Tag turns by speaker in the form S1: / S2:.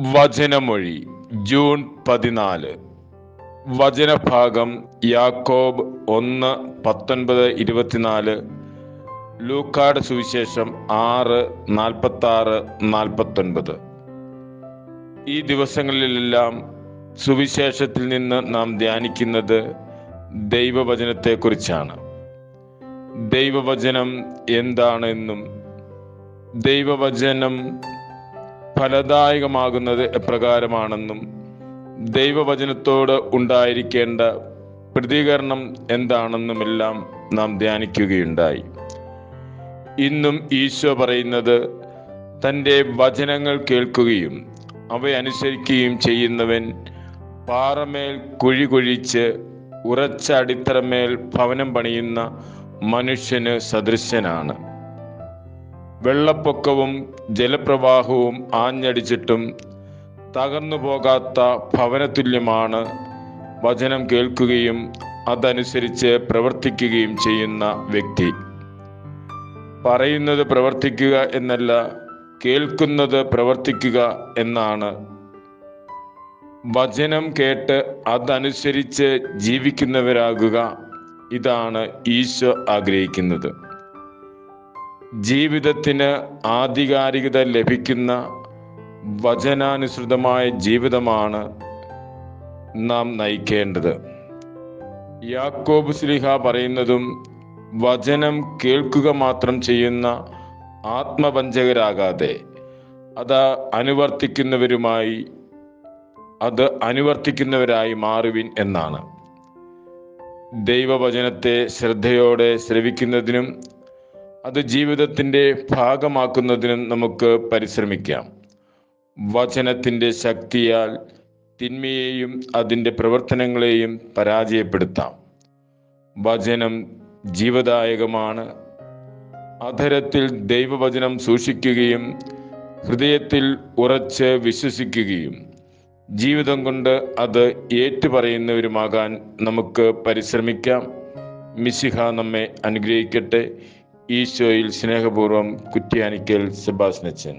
S1: വചനമൊഴി June പതിനാല്. വചനഭാഗം യാക്കോബ് ഒന്ന് പത്തൊൻപത് ഇരുപത്തിനാല്. ലൂക്കാട് സുവിശേഷം ആറ് നാൽപ്പത്തി ആറ് നാൽപ്പത്തൊൻപത്. ഈ ദിവസങ്ങളിലെല്ലാം സുവിശേഷത്തിൽ നിന്ന് നാം ധ്യാനിക്കുന്നത് ദൈവവചനത്തെക്കുറിച്ചാണ്. ദൈവവചനം എന്താണെന്നും ദൈവവചനം ഫലദായകമാകുന്നത് എപ്രകാരമാണെന്നും ദൈവവചനത്തോട് ഉണ്ടായിരിക്കേണ്ട പ്രതികരണം എന്താണെന്നുമെല്ലാം നാം ധ്യാനിക്കുകയുണ്ടായി. ഇന്നും ഈശോ പറയുന്നത് തന്റെ വചനങ്ങൾ കേൾക്കുകയും അവയനുസരിക്കുകയും ചെയ്യുന്നവൻ പാറമേൽ കുഴി കുഴിച്ച് ഉറച്ച അടിത്തറമേൽ ഭവനം പണിയുന്ന മനുഷ്യന് സദൃശ്യനാണ് വെള്ളപ്പൊക്കവും ജലപ്രവാഹവും ആഞ്ഞടിച്ചിട്ടും തകർന്നു പോകാത്ത ഭവനതുല്യമാണ് വചനം കേൾക്കുകയും അതനുസരിച്ച് പ്രവർത്തിക്കുകയും ചെയ്യുന്ന വ്യക്തി. പറയുന്നത് പ്രവർത്തിക്കുക എന്നല്ല കേൾക്കുന്നത് പ്രവർത്തിക്കുക എന്നാണ്. വചനം കേട്ട് അതനുസരിച്ച് ജീവിക്കുന്നവരാകുക ഇതാണ് ഈശോ ആഗ്രഹിക്കുന്നത്. ജീവിതത്തിന് ആധികാരികത ലഭിക്കുന്ന വചനാനുസൃതമായ ജീവിതമാണ് നാം നയിക്കേണ്ടത്. യാക്കോബ് സ്ലിഹ പറയുന്നതും വചനം കേൾക്കുക മാത്രം ചെയ്യുന്ന ആത്മവഞ്ചകരാകാതെ അത് അനുവർത്തിക്കുന്നവരുമായി അത് അനുവർത്തിക്കുന്നവരായി മാറുവിൻ എന്നാണ്. ദൈവവചനത്തെ ശ്രദ്ധയോടെ ശ്രവിക്കുന്നതിനും അത് ജീവിതത്തിന്റെ ഭാഗമാക്കുന്നതിന് നമുക്ക് പരിശ്രമിക്കാം. വചനത്തിന്റെ ശക്തിയാൽ തിന്മയെയും അതിന്റെ പ്രവർത്തനങ്ങളെയും പരാജയപ്പെടുത്താം. വചനം ജീവദായകമാണ്. അധരത്തിൽ ദൈവവചനം സൂക്ഷിക്കുകയും ഹൃദയത്തിൽ ഉറച്ച് വിശ്വസിക്കുകയും ജീവിതം കൊണ്ട് അത് ഏറ്റുപറയുന്നവരുമാകാൻ നമുക്ക് പരിശ്രമിക്കാം. മിശിഹ നമ്മെ അനുഗ്രഹിക്കട്ടെ. ഈശോയിൽ സ്നേഹപൂർവം കുറ്റ്യാനിക്കൽ സെബാസ്നച്ചൻ